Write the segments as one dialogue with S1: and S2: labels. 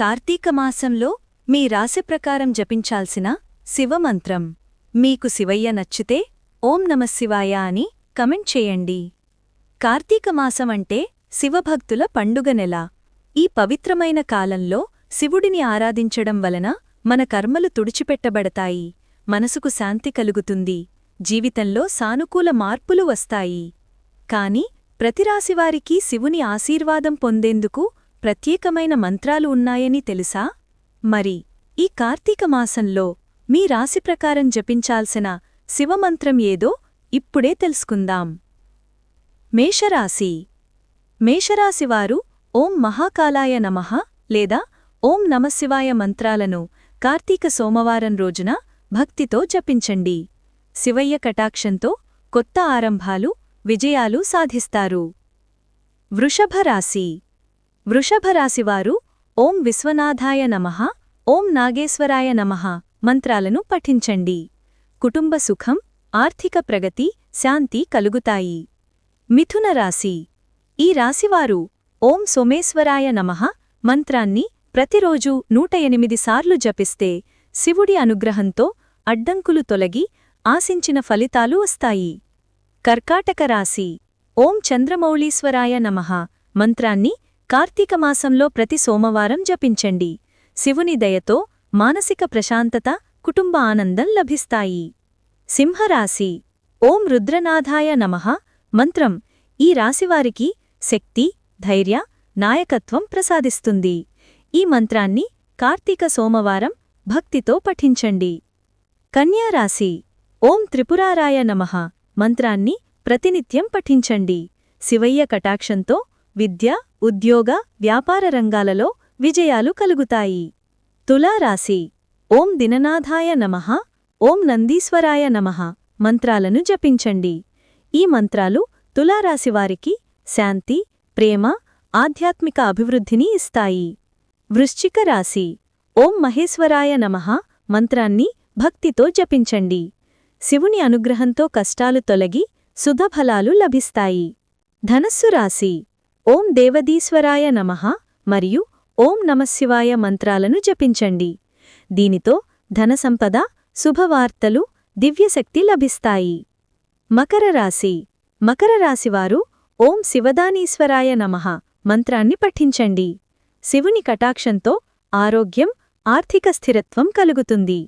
S1: కార్తీక మాసంలో మీ రాశి ప్రకారం జపించాల్సిన శివమంత్రం. మీకు శివయ్య నచ్చితే ఓం నమశివాయ అని కమెంట్ చేయండి. కార్తీక మాసం అంటే శివభక్తుల పండుగ నెల. ఈ పవిత్రమైన కాలంలో శివుడిని ఆరాధించడం వలన మన కర్మలు తుడిచిపెట్టబడతాయి. మనసుకు శాంతి కలుగుతుంది. జీవితంలో సానుకూల మార్పులు వస్తాయి. కాని ప్రతిరాశివారికి శివుని ఆశీర్వాదం పొందేందుకు ప్రత్యేకమైన మంత్రాలు ఉన్నాయని తెలుసా? మరి ఈ కార్తీక మాసంలో మీ రాశి ప్రకారం జపించాల్సిన శివమంత్రం ఏదో ఇప్పుడే తెలుసుకుందాం. మేషరాశి. మేషరాశివారు ఓం మహాకాలాయ నమః లేదా ఓం నమశివాయ మంత్రాలను కార్తీక సోమవారం రోజున భక్తితో జపించండి. శివయ్య కటాక్షంతో కొత్త ఆరంభాలు విజయాలు సాధిస్తారు. వృషభరాశి. వృషభరాశివారు ఓం విశ్వనాథాయ నమః ఓం నాగేశ్వరాయ నమః మంత్రాలను పఠించండి. కుటుంబ సుఖం ఆర్థిక ప్రగతి శాంతి కలుగుతాయి. మిథున రాశి. ఈ రాశివారు ఓం సోమేశ్వరాయ నమః మంత్రాన్ని ప్రతిరోజూ నూట ఎనిమిది సార్లు జపిస్తే శివుడి అనుగ్రహంతో అడ్డంకులు తొలగి ఆశించిన ఫలితాలు వస్తాయి. కర్కాటక రాశి. ఓం చంద్రమౌళీశ్వరాయ నమః మంత్రాన్ని కార్తీక మాసంలో ప్రతి సోమవారం జపించండి. శివుని దయతో మానసిక ప్రశాంతత కుటుంబ ఆనందం లభిస్తాయి. సింహరాశి. ఓం రుద్రనాథాయ నమః. మంత్రం. ఈ రాశివారికి శక్తి ధైర్య నాయకత్వం ప్రసాదిస్తుంది. ఈ మంత్రాన్ని కార్తీక సోమవారం భక్తితో పఠించండి. కన్యారాశి ఓం త్రిపురారాయ నమః. మంత్రాన్ని ప్రతినిత్యం పఠించండి. శివయ్య కటాక్షంతో విద్య ఉద్యోగ వ్యాపార రంగాలలో విజయాలు కలుగుతాయి. తులారాశి ఓం దిననాథాయ నమః. ఓం నందీశ్వరాయ నమః. మంత్రాలను జపించండి. ఈ మంత్రాలు తులారాశివారికి శాంతి ప్రేమ ఆధ్యాత్మిక అభివృద్ధిని ఇస్తాయి. వృశ్చిక రాశి. ఓం మహేశ్వరాయ నమః. మంత్రాన్ని భక్తితో జపించండి. శివుని అనుగ్రహంతో కష్టాలు తొలగి సుధఫలాలు లభిస్తాయి. ధనస్సు రాశి. ఓం దేవదీశ్వరాయ నమః మరియు ఓం నమశివాయ మంత్రాలను జపించండి. దీనితో ధనసంపద శుభవార్తలు దివ్యశక్తి లభిస్తాయి. మకర రాశి. మకర రాశివారు ఓం శివదానీశ్వరాయ నమః మంత్రాన్ని పఠించండి. శివుని కటాక్షంతో ఆరోగ్యం ఆర్థిక స్థిరత్వం కలుగుతుంది.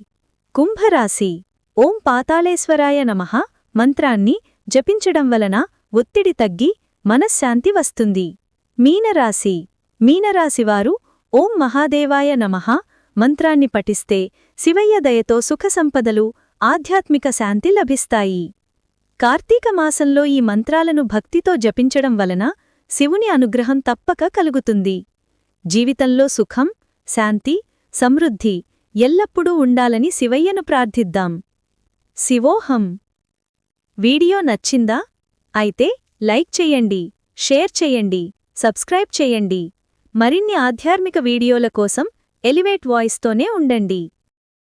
S1: కుంభరాశి ఓం పాతాళేశ్వరాయ నమః మంత్రాన్ని జపించడం వలన ఒత్తిడి తగ్గి మనశ్శాంతి వస్తుంది. మీనరాశి. మీనరాశివారు ఓం మహాదేవాయ నమః మంత్రాన్ని పఠిస్తే శివయ్య దయతో సుఖసంపదలు ఆధ్యాత్మిక శాంతి లభిస్తాయి. కార్తీక మాసంలో ఈ మంత్రాలను భక్తితో జపించడం వలన శివుని అనుగ్రహం తప్పక కలుగుతుంది. జీవితంలో సుఖం శాంతి సమృద్ధి ఎల్లప్పుడూ ఉండాలని శివయ్యను ప్రార్థిద్దాం. శివోహం. వీడియో నచ్చిందా? అయితే లైక్ చేయండి షేర్ చెయ్యండి సబ్స్క్రైబ్ చేయండి. మరిన్ని ఆధ్యాత్మిక వీడియోల కోసం ఎలివేట్ వాయిస్తోనే ఉండండి.